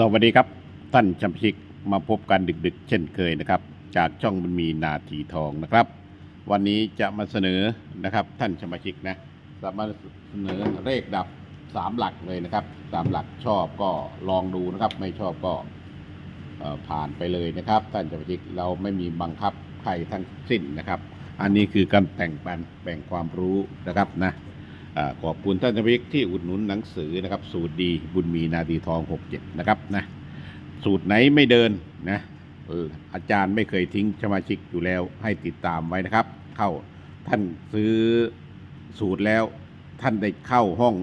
สวัสดีครับท่านจำชิกมาพบกันดึกๆ เช่นเคยนะครับ จากช่องมันมีนาทีทองนะครับ วันนี้จะมาเสนอนะครับท่านสมชิกนะจะมาเสนอเลขดับสามหลักเลยนะครับสามหลักชอบก็ลองดูนะครับ ไม่ชอบก็ผ่านไปเลยนะครับ ท่านสมชิกเราไม่มีบังคับใครทั้งสิ้นนะครับ อันนี้คือการแต่งปันแบ่งความรู้นะครับนะ ขอบคุณท่านสมาชิกที่อุดหนุนหนังสือนะครับ สูตรดีบุญมีนาดีทอง 67 นะครับนะสูตรไหนไม่เดินนะอออาจารย์ไม่เคยทิ้งสมาชิกอยู่แล้วให้ติดตามไว้นะครับ เข้าท่านซื้อสูตรแล้ว ท่านได้เข้าห้อง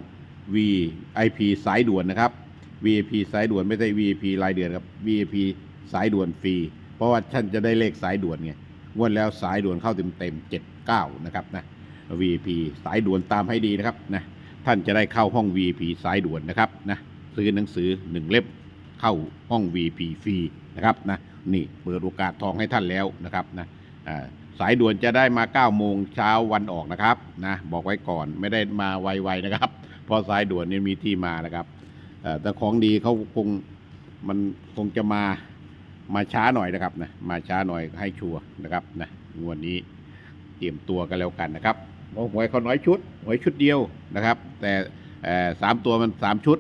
VIP สายด่วนนะครับ VIP สายด่วนไม่ใช่ VIP รายเดือนครับ VIP สายด่วนฟรี เพราะว่าท่านจะได้เลขสายด่วนไงงวดแล้วสายด่วนเข้าเต็มเต็มๆ79นะครับนะ VIP สายด่วนตามให้ดีนะครับนะท่านจะได้เข้าห้อง VIP สายด่วนนะครับนะซื้อหนังสือหนึ่งเล่มเข้าห้อง VIP ฟรีนะครับนะนี่เปิดโอกาสทองให้ท่านแล้วนะครับนะสายด่วนจะได้มา 9 โมงเช้าวันออกนะครับนะบอกไว้ก่อนไม่ได้มาไวๆนะครับพราะสายด่วนนี่มีที่มานะครับแต่ของดีเขาคงมันคงจะมามาช้าหน่อยนะครับนะมาช้าหน่อยให้ชัวร์นะครับนะงวดนี้เตรียมตัวกันแล้วกันนะครับ หวยเขาน้อยชุดหวยชุดเดียวนะครับ แต่สามตัวมันสามชุด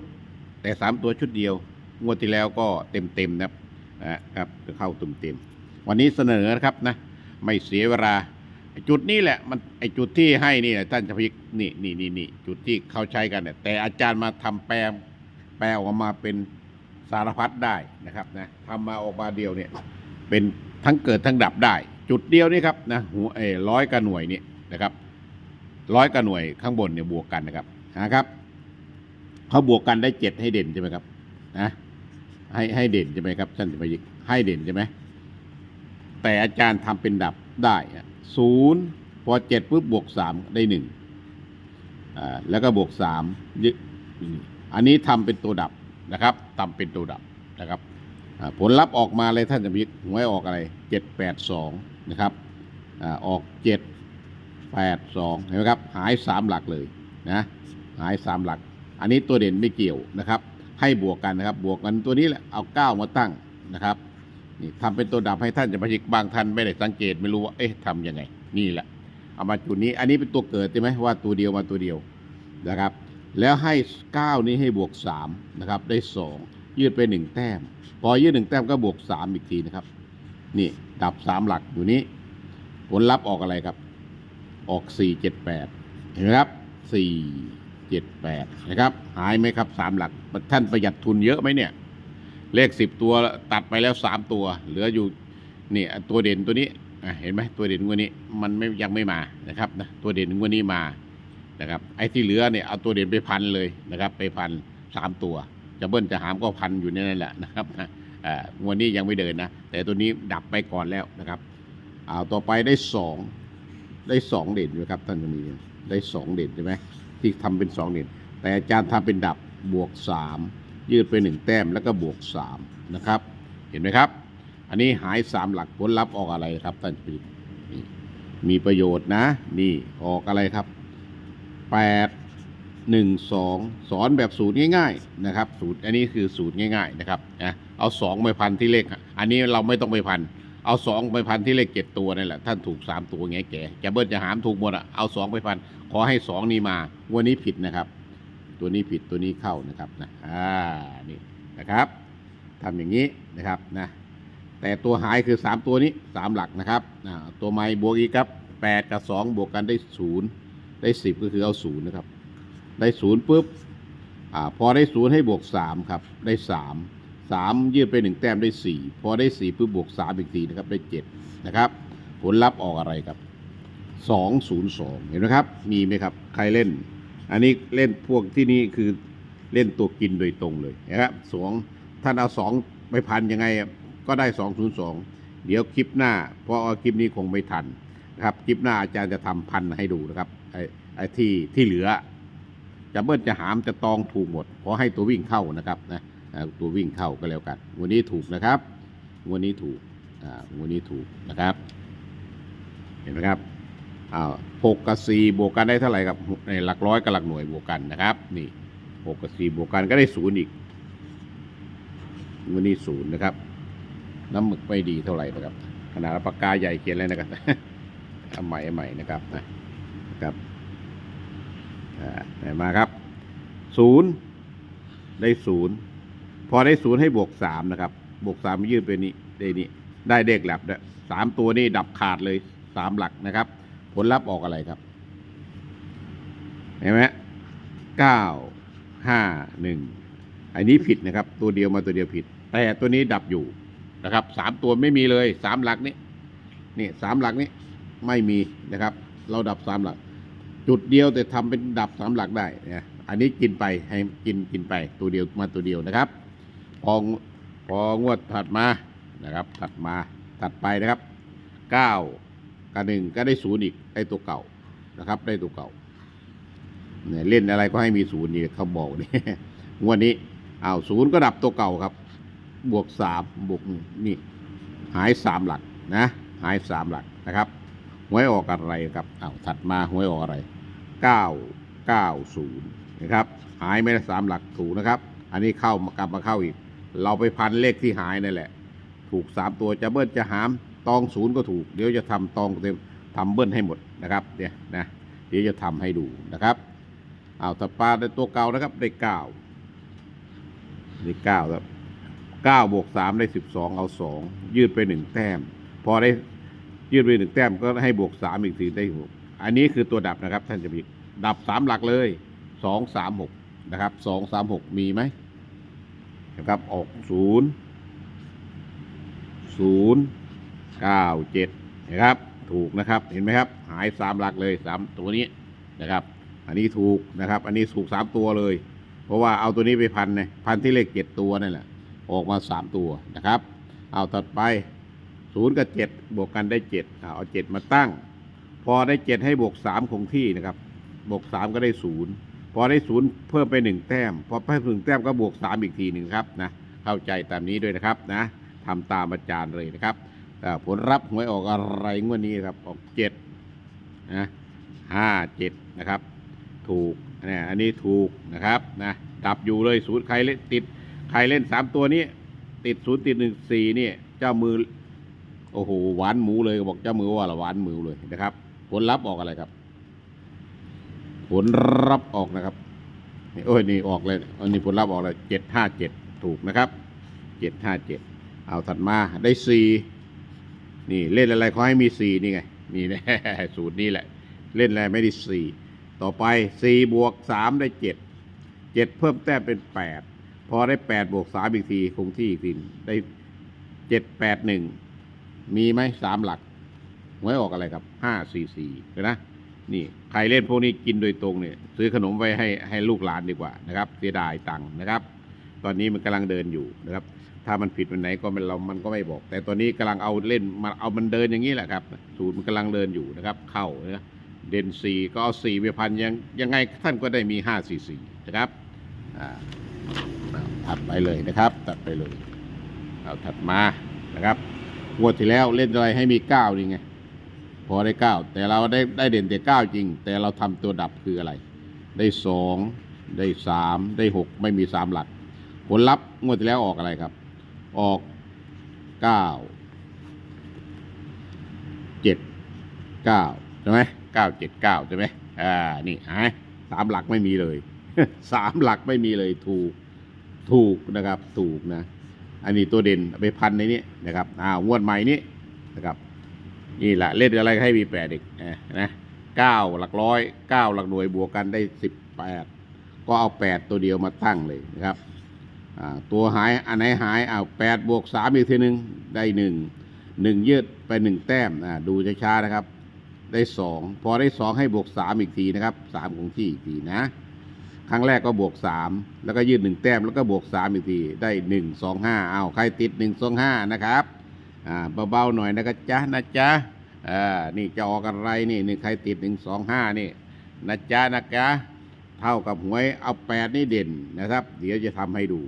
แต่สามตัวชุดเดียว งวดที่แล้วก็เต็มเต็มนะครับนะครับเข้าตุ่มเต็มวันนี้เสนอนะครับนะไม่เสียเวลา จุดนี้แหละมันไอจุดที่ให้นี่แหละท่านจะพิกนี่นี่นี่นี่จุดที่เขาใช้กันเนี่ยแต่อาจารย์มาทำแปลแปลออกมาเป็นสารพัดได้นะครับนะทำมาออกมาเดียวเนี่ยเป็นทั้งเกิดทั้งดับได้ จุดเดียวนี่ครับนะหัวเอร้อยกับหน่วยนี่นะครับ ร้อยกับหน่วยข้างบนเนี่ยบวกกันนะครับนะครับเขาบวกกันได้เจ็ดให้เด่นใช่ไหมครับนะให้ให้เด่นใช่ไหมครับท่านจะไปยิกให้เด่นใช่ไหมแต่อาจารย์ทำเป็นดับได้ศูนย์พอเจ็ดปุ๊บบวกสามได้หนึ่งอ่าแล้วก็บวกสามยึอันนี้ทำเป็นตัวดับนะครับทำเป็นตัวดับนะครับผลลัพธ์ออกมาเลยท่านจะพิกหวยออกอะไรเจ็ดแปดสองนะครับอ่าออกเจ็ด แปดสองเห็นไหมครับ หายสามหลักเลยนะหายสามหลัก อันนี้ตัวเด่นไม่เกี่ยวนะครับ ให้บวกกันนะครับ บวกกันตัวนี้แหละเอาเก้ามาตั้งนะครับนี่ทำเป็นตัวดับให้ท่านจะมาชิกบางท่านไม่ได้สังเกตไม่รู้ว่าเอ๊ะทำยังไง นี่แหละ เอามาจุดนี้ อันนี้เป็นตัวเกิดใช่ไหมว่าตัวเดียวมาตัวเดียวนะครับ แล้วให้เก้านี้ให้บวกสามนะครับ ได้สองยืดไปหนึ่งแต้ม พอยืดหนึ่งแต้มก็บวกสามอีกทีนะครับ นี่ดับสามหลักอยู่นี้ ผลลัพธ์ออกอะไรครับ ออก 4 7 8 เห็นไหมครับ 4 7 8 นะครับ หายไหมครับ 3 หลัก ท่านประหยัดทุนเยอะไหมเนี่ย เลข 10 ตัวตัดไปแล้ว 3 ตัว เหลืออยู่นี่ตัวเด่นตัวนี้เห็นไหมตัวเด่นงวดนี้มันไม่ยังไม่มานะครับนะตัวเด่นงวดนี้มานะครับไอ้ที่เหลือเนี่ยเอาตัวเด่นไปพันเลยนะครับ ไปพันสามตัว จะเบิ้ลจะหามก็พันอยู่ในนั่นแหละนะครับนะงวดนี้ยังไม่เดินนะ แต่ตัวนี้ดับไปก่อนแล้วนะครับเอาต่อไปได้สอง ได้สองเด่นไหมครับท่านจะมีได้สองเด่นใช่ไหมที่ทำเป็นสองเด่นแต่อาจารย์ทำเป็นดับบวกสามยืดไปหนึ่งแต้มแล้วก็บวกสามนะครับ เห็นไหมครับ อันนี้หายสามหลักผลลัพธ์ออกอะไรครับท่านปีนี่มีประโยชน์นะ นี่ออกอะไรครับแปดหนึ่งสองสอนแบบสูตรง่าย ๆนะครับ สูตรอันนี้คือสูตรง่าย ๆ นะครับนะเอาสองไปพันที่เลข อันนี้เราไม่ต้องไปพัน เอาสองไปพันที่เลขเจ็ดตัวนั่แหละท่านถูกสามตัวไงแกจะเบิ้ลจะหามถูกหมดอะเอาสองไปพันขอให้สองนี้มาวันนี้ผิดนะครับ ตัวนี้ผิดตัวนี้เข้านะครับนะอ่านี่นะครับทำอย่างนี้นะครับนะแต่ตัวหายคือสามตัวนี้สามหลักนะครับอ่าตัวไม้บวกอีกครับแปดกับสองบวกกันได้ศูนย์ได้สิบก็คือเอาศูนย์นะครับ ได้ศูนย์ปุ๊บอ่าพอได้ศูนย์ให้บวกสามครับได้สาม สามยืดไปหนึ่งแต้มได้สี่พอได้สี่ปุ๊บบวกสามอีกทีนะครับได้เจ็ดนะครับ ผลลัพธ์ออกอะไรครับสองศูนย์สองเห็นไหมครับ มีไหมครับ ใครเล่น อันนี้เล่นพวกที่นี่คือเล่นตัวกินโดยตรงเลยนะครับสองท่านเอาสองไปพันยังไงก็ได้สองศูนย์สองเดี๋ยวคลิปหน้า เพราะว่าคลิปนี้คงไม่ทันนะครับคลิปหน้าอาจารย์จะทำพันให้ดูนะครับไอ้ไอ้ที่ที่เหลือ จะเบิ้ลจะหามจะตองถูกหมดขอให้ตัววิ่งเข้านะครับนะ ตัววิ่งเข้าก็แล้วกันวันนี้ถูกนะครับวันนี้ถูกอ่าวันนี้ถูกนะครับ เห็นไหมครับอ้าวหกกับสี่บวกกันได้เท่าไหร่ครับในหลักร้อยกับหลักหน่วยบวกกันนะครับนี่หกกับสี่บวกกันก็ได้ศูนย์อีกวันนี้ศูนย์นะครับ น้ำหมึกไม่ดีเท่าไหร่นะครับขนาดปากกาใหญ่เขียนเลยนะครับใหม่ใหม่นะครับนะครับอ่าไหนมาครับศูนย์ได้ศูนย์ พอได้ศูนย์ให้บวกสามนะครับ บวกสามยืดไปนี้ได้นี่ได้เลขแลบด้วยสามตัวนี่ดับขาดเลยสามหลักนะครับ ผลลัพธ์ออกอะไรครับ เห็นไหมเก้าห้าหนึ่งอันนี้ผิดนะครับ ตัวเดียวมาตัวเดียวผิด แต่ตัวนี้ดับอยู่นะครับสามตัวไม่มีเลยสามหลักนี้นี่สามหลักนี้ไม่มีนะครับ เราดับสามหลัก จุดเดียวแต่ทำเป็นดับสามหลักได้นะอันนี้กินไปให้กินกินไปตัวเดียวมาตัวเดียวนะครับ พอพองวดถัดมานะครับถัดมาถัดไปนะครับเก้ากับหนึ่งก็ได้ศูนย์อีกได้ตัวเก่านะครับ ได้ตัวเก่าเนี่ยเล่นอะไรก็ให้มีศูนย์นี่เขาบอกนี่งวดนี้อ้าวศูนย์ก็ดับตัวเก่าครับ บวกสามบวกนี่หายสามหลักนะหายสามหลักนะครับหวยออกอะไรครับอ้าวถัดมาหวยออกอะไรเก้าเก้าศูนย์นะครับ หายไม่ได้สามหลักถูกนะครับ อันนี้เข้ามากลับมาเข้าอีก เราไปพันเลขที่หายนั่นแหละ ถูกสามตัวจะเบิ้ลจะหามตองศูนย์ก็ถูก เดี๋ยวจะทำตองเต็มทำเบิ้ลให้หมดนะครับเนี่ยนะเดี๋ยวจะทำให้ดูนะครับเอาถัดปลาได้ตัวเก่านะครับได้เก้าได้เก้าครับเก้าบวกสามได้สิบสองเอาสองยืดไปหนึ่งแต้ม พอได้ยืดไปหนึ่งแต้มก็ให้บวกสามอีกทีได้หกอันนี้คือตัวดับนะครับท่านจะมีดับสามหลักเลยสองสามหกนะครับสองสามหกมีไหม นะครับออกศูนย์ศูนย์เก้าเจ็ดนะครับถูกนะครับเห็นไหมครับ หายสามหลักเลยสามตัวนี้นะครับ อันนี้ถูกนะครับ อันนี้ถูกสามตัวเลย เพราะว่าเอาตัวนี้ไปพันเนี่ยพันที่เลขเจ็ดตัวนั่นแหละออกมาสามตัวนะครับ เอาถัดไปศูนย์กับเจ็ดบวกกันได้เจ็ดเอาเจ็ดมาตั้ง พอได้เจ็ดให้บวกสามคงที่นะครับ บวกสามก็ได้ศูนย์ พอได้ศูนย์เพิ่มไปหนึ่งแต้ม พอเพิ่มหนึ่งแต้มก็บวกสามอีกทีหนึ่งครับนะเข้าใจตามนี้ด้วยนะครับนะทำตามอาจารย์เลยนะครับผลรับหวยออกอะไรงวดนี้ครับออกเจ็ดนะห้าเจ็ดนะครับ ถูกเนี่ยอันนี้ถูกนะครับนะดับอยู่เลยศูนย์ใครเล่นติดใครเล่นสามตัวนี้ ติดศูนย์ติดหนึ่งสี่นี่เจ้ามือโอ้โหหวานหมูเลยบอกเจ้ามือว่าละหวานหมูเลยนะครับ ผลลัพธ์ออกอะไรครับ ผลรับออกนะครับนี่โอ้ยนี่ออกเลยอันนี้ผลลัพธ์ออกเลยเจ็ดห้าเจ็ดถูกนะครับเจ็ดห้าเจ็ดเอาถัดมาได้สี่นี่เล่นอะไรเขาให้มีสี่นี่ไงนี่แน่สูตรนี้แหละ เล่นอะไรไม่ได้สี่ต่อไปสี่บวกสามได้เจ็ดเจ็ดเพิ่มแต้มเป็นแปดพอได้แปดบวกสามอีกทีคงที่อีกทีได้เจ็ดแปดหนึ่งมีไหมสามหลักหวยออกอะไรครับห้าสี่สี่เห็นนะ นี่ใครเล่นพวกนี้กินโดยตรงเนี่ยซื้อขนมไว้ให้ให้ลูกหลานดีกว่านะครับ เสียดายตังค์นะครับ ตอนนี้มันกำลังเดินอยู่นะครับ ถ้ามันผิดวันไหนก็มันเรามันก็ไม่บอก แต่ตอนนี้กำลังเอาเล่นมาเอามันเดินอย่างนี้แหละครับสูตรมันกำลังเดินอยู่นะครับ เข้านะเด่นสี่ก็เอาสี่ไปพันยังยังไงท่านก็ได้มีห้าสี่สี่นะครับอ่าถัดไปเลยนะครับ ตัดไปเลยเอาถัดมานะครับงวดที่แล้วเล่นอะไรให้มีเก้านี่ไง พอได้เก้าแต่เราได้ได้เด่นแต่เก้าจริง แต่เราทำตัวดับคืออะไร ได้สองได้สามได้หกไม่มีสามหลัก ผลลัพธ์งวดที่แล้วออกอะไรครับ ออกเก้าเจ็ดเก้าใช่ไหมเก้าเจ็ดเก้าใช่ไหมอ่านี่หายสามหลักไม่มีเลยสามหลักไม่มีเลยถูกถูกนะครับ ถูกนะ อันนี้ตัวเด่นอาไปพันในนี้นะครับอ้าวงวดใหม่นี้นะครับ นี่แหละเล่นอะไรให้มีแปดอีกนะเก้าหลักร้อยเก้าหลักหน่วยบวกกันได้สิบแปดก็เอาแปดตัวเดียวมาตั้งเลยนะครับตัวหายอันไหนหายเอาแปดบวกสามอีกทีหนึ่งได้หนึ่งหนึ่งยืดไปหนึ่งแต้มดูช้าๆนะครับ ได้สองพอได้สองให้บวกสามอีกทีนะครับสามของที่อีกทีนะ ครั้งแรกก็บวกสามแล้วก็ยืดหนึ่งแต้มแล้วก็บวกสามอีกทีได้หนึ่งสองห้าเอาใครติดหนึ่งสองห้านะครับ เบาๆหน่อยนะจ๊ะนะจ๊ะนี่จะออกอะไรนี่นึ่ใครติดหนึ่งสองห้านี่นะจ๊ะนะจ๊ะเท่ากับหวยเอาแปดนี่เด่นนะครับ เดี๋ยวจะทำให้ดู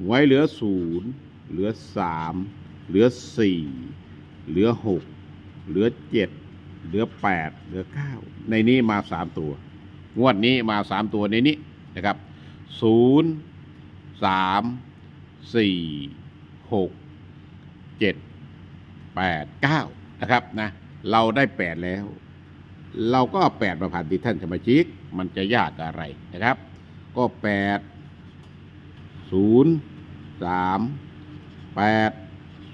หวยเหลือศูนย์เหลือสามเหลือสี่เหลือหกเหลือเจ็ดเหลือแปดเหลือเก้าในนี้มาสามตัว งวดนี้มาสามตัวในนี้นะครับศูนย์สามสี่หก 7 8 9 นะครับนะเราได้ 8 แล้ว เราก็เอา8มาผ่านที่ท่านสมาชิก มันจะยากอะไรนะครับ ก็ 8 0 3 8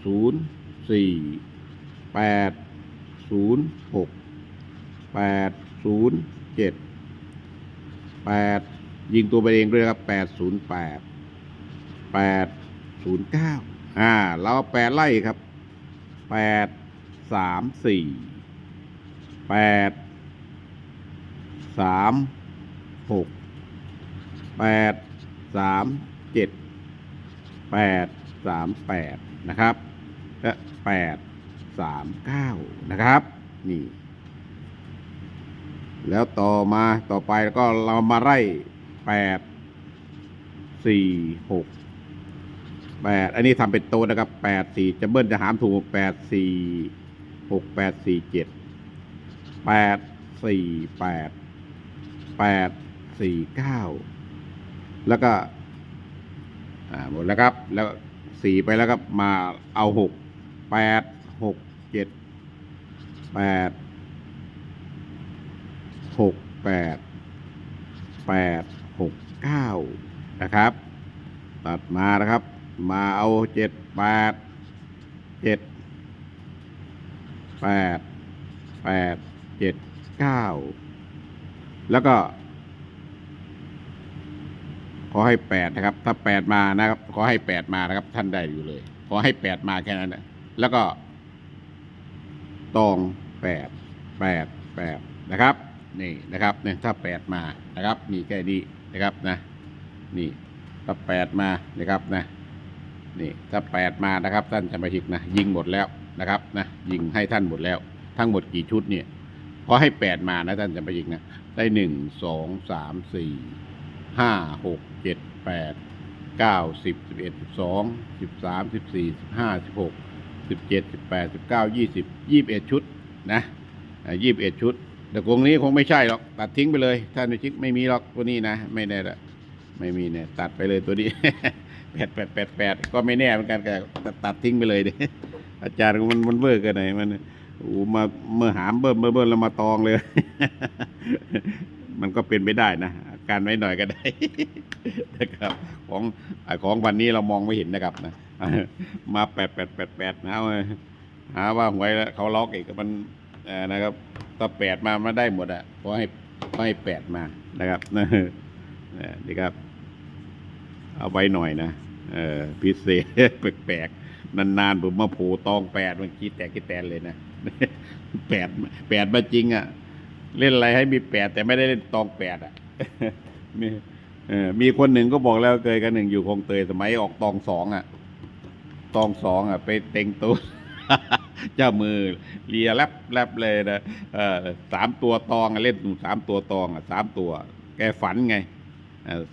0 4 8 0 6 8 0 7 8 ยิงตัวไปเองด้วยครับ 8 0 8 8 0 9 อ่า เราแปดไล่ครับ แปดสามสี่แปดสามหกแปดสามเจ็ดแปดสามแปดนะครับและแปดสามเก้านะครับ นี่ แล้วต่อมาต่อไปก็เรามาไล่แปดสี่หก แปดอันนี้ทำเป็นโตนะครับแปดสี่จะเบิ้ลจะหามถูกแปดสี่หกแปดสี่เจ็ดแปดสี่แปดแปดสี่เก้าแล้วก็หมดแล้วครับ แล้วสี่ไปแล้วครับมาเอาหกแปดหกเจ็ดแปดหกแปดแปดหกเก้านะครับ ตัดมานะครับ มาเอาเจ็ดแปดเจ็ดแปดแปดเจ็ดเก้าแล้วก็ ขอให้แปดนะครับ ถ้าแปดมานะครับ ขอให้แปดมานะครับ ท่านได้อยู่เลย ขอให้แปดมาแค่นั้นนะแล้วก็ตองแปดแปดแปดนะครับนี่นะครับเนี่ยถ้าแปดมานะครับนี่แค่นี้นะครับนะ นี่ถ้าแปดมานะครับนะ นี่ถ้าแปดมานะครับท่านสมาชิกนะยิงหมดแล้วนะครับนะยิงให้ท่านหมดแล้ว ทั้งหมดกี่ชุดเนี่ยขอให้แปดมานะท่านสมาชิกนะได้หนึ่งสองสามสี่ห้าหกเจ็ดแปดเก้าสิบสิบเอ็ดสิบสองสิบสามสิบสี่สิบห้าสิบหกสิบเจ็ดสิบแปดสิบเก้ายี่สิบยี่สิบเอ็ดชุดนะยี่สิบเอ็ดชุด แต่กรงนี้คงไม่ใช่หรอกตัดทิ้งไปเลยท่านสมาชิกไม่มีหรอกตัวนี้นะ ไม่ได้ละไม่มีเนี่ยตัดไปเลยตัวนี้ แปดแปดแปดแปดก็ไม่แน่เหมือนกันแต่ตัดทิ้งไปเลยเดิอาจารย์มันมันเบิร์กันไหนมันโอ้มาเมื่อหามเบิ่มเบิ่มเบิ่มแล้วมาตองเลย มันก็เป็นไปได้นะการไว้หน่อยก็ได้นะครับ ของของวันนี้เรามองไม่เห็นนะครับนะมาแปดแปดแปดแปดนะเอาวหาว่าหวยแล้วเขาล็อกอีกมันนะครับถ้าแปดมามาได้หมดอะขอให้ขอให้แปดมานะครับนะนี่ครับ เอาไว้หน่อยนะเออพิเศษแปลกๆนานๆผมมาโผล่ตองแปดมันคิดแต่คิดแตนเลยนะแปดแปดมาจริงอะ่ะ เล่นอะไรให้มีแปดแต่ไม่ได้เล่นตองแปดอะมีเออมีคนหนึ่งก็บอกแล้วเคยกันหนึ่งอยู่คงเตยสมัยออกตองสองอะ ตองสองอะ ไปเต็งตัวเจ้ามือเลียแลบแลบเลยนะเออสามตัวตองเล่นสามตัวตองอะสามตัว แกฝันไง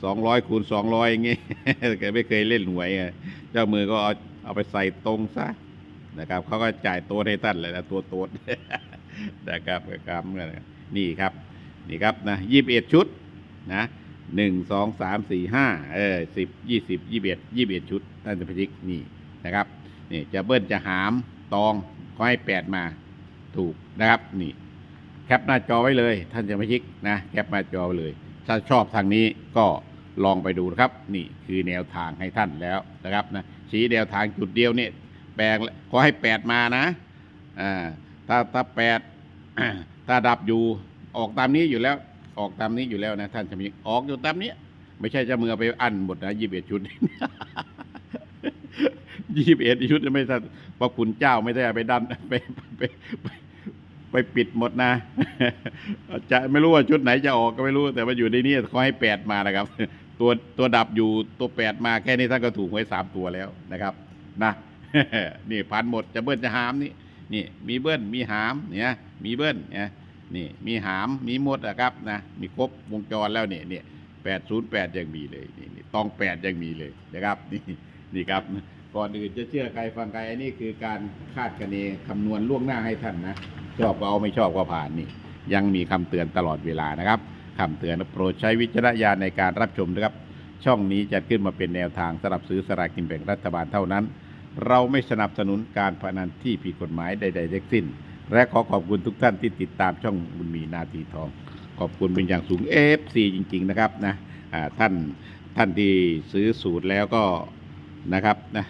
สองร้อยคูณสองร้อยอย่างงี้แกไม่เคยเล่นหวยไงเจ้ามือก็เอาเอาไปใส่ตรงซะนะครับเขาก็จ่ายตัวให้ท่านเลยนะตัวตัวนะครับครับนี่ครับ นี่ครับนะยี่สิบเอ็ดชุดนะหนึ่งสองสามสี่ห้าเออสิบยี่สิบยี่สิบเอ็ดยี่สิบเอ็ดชุดท่านจะพิจิกนี่นะครับนี่จะเบิ้ลจะหามตองก็ให้แปดมาถูกนะครับนี่ แคปหน้าจอไว้เลย ท่านจะไม่ชิกนะแคปหน้าจอไว้เลย ถ้าชอบทางนี้ก็ลองไปดูนะครับ นี่คือแนวทางให้ท่านแล้วนะครับนะชี้แนวทางจุดเดียวเนี่ยแปลงขอให้แปดมานะอ่าถ้าถ้าแปดถ้าดับอยู่ออกตามนี้อยู่แล้ว ออกตามนี้อยู่แล้วนะ ท่านจะมีออกอยู่ตามนี้ ไม่ใช่จะมือไปอั้นหมดนะยี่สิบเอ็ดชุดยี่สิบเอ็ดชุดไม่ท่านพระคุณเจ้าไม่ได้ไปดันไปไปไป ไปปิดหมดนะ จะไม่รู้ว่าชุดไหนจะออกก็ไม่รู้ แต่ว่าอยู่ในนี้เขาให้แปดมานะครับ ตัวตัวดับอยู่ตัวแปดมาแค่นี้ท่านก็ถูกไว้สามตัวแล้วนะครับ นะนี่พันหมดจะเบิ้ลจะหามนี่นี่ มีเบิ้ลมีหามเนี่ยมีเบิ้ลเนี่ยนี่มีหามมีหมดนะครับนะมีครบวงจรแล้วเนี่ยเนี่ยแปดศูนย์แปดยังมีเลยนี่นี่ตองแปดยังมีเลยนะครับนี่นี่ครับก่อนอื่นจะเชื่อใครฟังใครอันนี้คือการคาดคะเนคำนวณล่วงหน้าให้ท่านนะ ชอบก็เอาไม่ชอบก็ผ่านนี่ยังมีคำเตือนตลอดเวลานะครับคำเตือนโปรดใช้วิจารณญาณในการรับชมนะครับ ช่องนี้จัดขึ้นมาเป็นแนวทางสำหรับซื้อสลากกินแบ่งรัฐบาลเท่านั้น เราไม่สนับสนุนการพนันที่ผิดกฎหมายใดๆทั้งสิ้น และขอขอบคุณทุกท่านที่ติดตามช่องบุญมีนาทีทอง ขอบคุณเป็นอย่างสูง FC จริง ๆ นะครับนะท่านท่านที่ซื้อสูตรแล้วก็นะครับนะ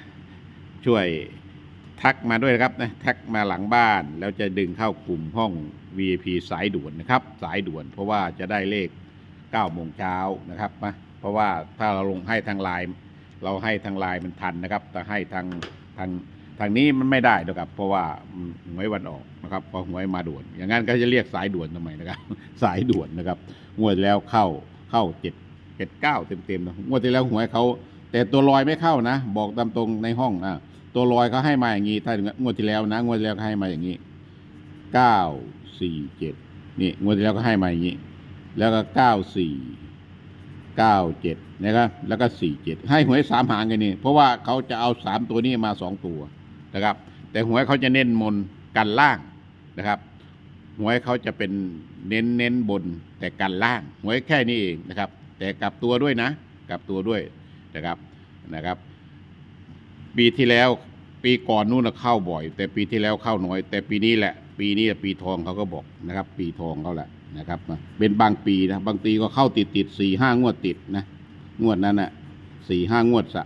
ช่วย ทักมาด้วยนะครับนะทักมาหลังบ้าน แล้วจะดึงเข้ากลุ่มห้อง VIP สายด่วนนะครับ สายด่วนเพราะว่าจะได้เลข9โมงเช้านะครับนะเพราะว่าถ้าเราลงให้ทางไลน์เราให้ทางไลน์มันทันนะครับ แต่ให้ทางทางทางนี้มันไม่ได้นะครับ เพราะว่าหวยวันออกนะครับพอหวยมาด่วน อย่างนั้นก็จะเรียกสายด่วนทำไมนะครับ สายด่วนนะครับงวดแล้วเข้าเข้าเจ็ดเจ็ดเก้าเต็มเต็มๆนะงวดที่แล้วหวยเขาแต่ตัวลอยไม่เข้านะ บอกตามตรงในห้องนะ ตัวลอยเขาให้มาอย่างนี้ถ้างวดที่แล้วนะงวดที่แล้วเขาให้มาอย่างนี้เก้าสี่เจ็ดนี่งวดที่แล้วก็ให้มาอย่างนี้ แล้วก็เก้าสี่เก้าเจ็ดนะครับแล้วก็สี่เจ็ดให้หวยสามหางกันนี่เพราะว่าเขาจะเอาสามตัวนี้มาสองตัวนะครับ แต่หวยเขาจะเน้นมนกันล่างนะครับหวยเขาจะเป็นเน้นเน้นบนแต่กันล่างหวยแค่นี้เองนะครับ แต่กลับตัวด้วยนะ กลับตัวด้วยนะครับนะครับ ปีที่แล้ว ปีก่อนนู่นเข้าบ่อย แต่ปีที่แล้วเข้าน้อย แต่ปีนี้แหละ ปีนี้ปีทองเขาก็บอกนะครับ ปีทองเขาแหละนะครับ เป็นบางปีนะบางปีก็เข้าติดติดสี่ห้างวดติดนะงวดนั้นนะ่ะสี่ห้างวดสะ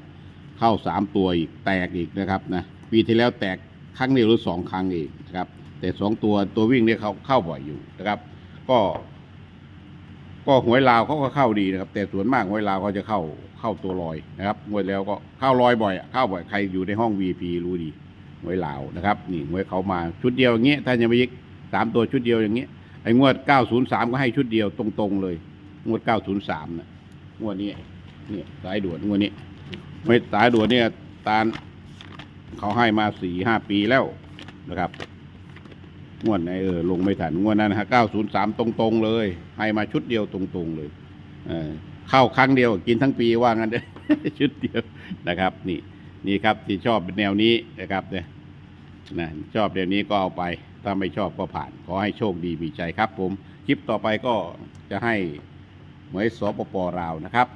เข้าสามตัวอีกแตกอีกนะครับนะปีที่แล้วแตกครั้งเดียวหรือสองครั้งเองนะครับ แต่สองตัวตัววิ่งเนี่ยเขาเข้าบ่อยอยู่นะครับ ก็ ก็หวยลาวเขาก็เข้าดีนะครับ แต่ส่วนมากหวยลาวเขาจะเข้า เข้าตัวลอยนะครับงวดแล้วก็เข้าลอยบ่อยเข้าบ่อยใครอยู่ในห้อง VP รู้ดีหวยลาวนะครับนี่หวยเขามาชุดเดียวอย่างเงี้ยถ้าจะไปยิกสามตัวชุดเดียวอย่างเงี้ยไอ้งวด 903 ก็ให้ชุดเดียวตรงๆเลย งวด 903นะงวดนี้เนี่ยสายด่วนงวดนี้ ไม่สายด่วนเนี่ยตาลเขาให้มาสี่ห้าปีแล้วนะครับ งวดไหนเออลงไม่ทันงวดนั้นนะฮะ903 ตรงๆเลย ให้มาชุดเดียวตรงๆเลย เออ เข้าครั้งเดียวกินทั้งปีว่างั้นเด้ชุดเดียวนะครับ นี่นี่ครับที่ชอบเป็นแนวนี้นะครับเนี่ยนะชอบแนวนี้ก็เอาไปถ้าไม่ชอบก็ผ่าน ขอให้โชคดีมีใจครับ ผมคลิปต่อไปก็จะให้หมยสปปลาวนะครับ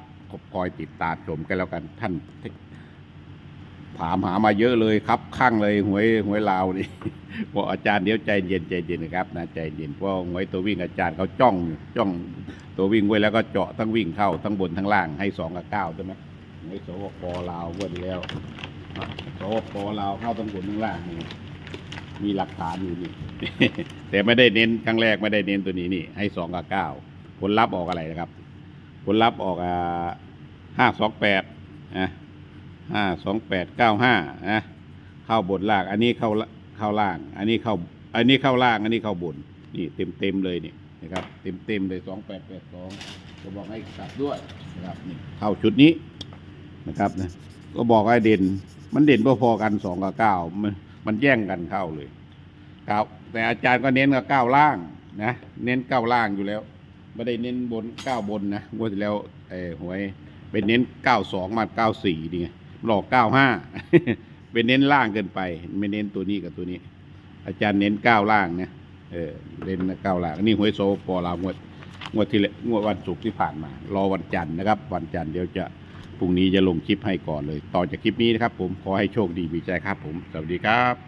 คอยติดตามชมกันแล้วกันท่าน ถามหามาเยอะเลยครับข้างเลยหวยหวยลาวนี่บอกอาจารย์เดี๋ยวใจเย็นใจเย็นนะครับนะใจเย็นเพราะหวยตัววิ่งอาจารย์เขาจ้องจ้องตัววิ่งไว้แล้วก็เจาะทั้งวิ่งเข้าทั้งบนทั้งล่างให้สองกับเก้าใช่ไหมหวยสวปลาวเว้นแล้วอะสวปลาวเข้าทั้งบนทั้งล่างนี่มีหลักฐานอยู่นี่แต่ไม่ได้เน้นครั้งแรกไม่ได้เน้นตัวนี้นี่ ให้สองกับเก้าผลลัพธ์ออกอะไรนะครับ ผลลัพธ์ออกอ่าห้าสองแปดนะ ห้าสองแปดเก้าห้านะเข้าบนล่าง อันนี้เข้าเข้าล่าง อันนี้เข้าอันนี้เข้าล่าง อันนี้เข้าบนนี่เต็มเต็มเลยนี่นะครับ เต็มเต็มเลยสองแปดแปดสองก็บอกให้กลับด้วยนะครับนี่เข้าชุดนี้นะครับนะก็บอกให้เด่น มันเด่นพอๆกันสองกับเก้ามันมันแย่งกันเข้าเลยครับแต่อาจารย์ก็เน้นกับเก้าล่างนะเน้นเก้าล่างอยู่แล้วไม่ได้เน้นบนเก้าบนนะงวดที่แล้วเออหวยเป็นเน้นเก้าสองมาเก้าสี่นี่ไง หลอกเก้าห้าเป็นเน้นล่างเกินไป ไม่เน้นตัวนี้กับตัวนี้ อาจารย์เน้นเก้าล่างเนี่ยเออเล่นเก้าล่างนี่หวยโซปอลาวงวดงวดที่ล้วงวดวันศุกร์ที่ผ่านมา รอวันจันทร์นะครับ วันจันทร์เดี๋ยวจะพรุ่งนี้จะลงคลิปให้ก่อนเลย ต่อจากคลิปนี้นะครับผมขอให้โชคดีมีใจครับผม สวัสดีครับ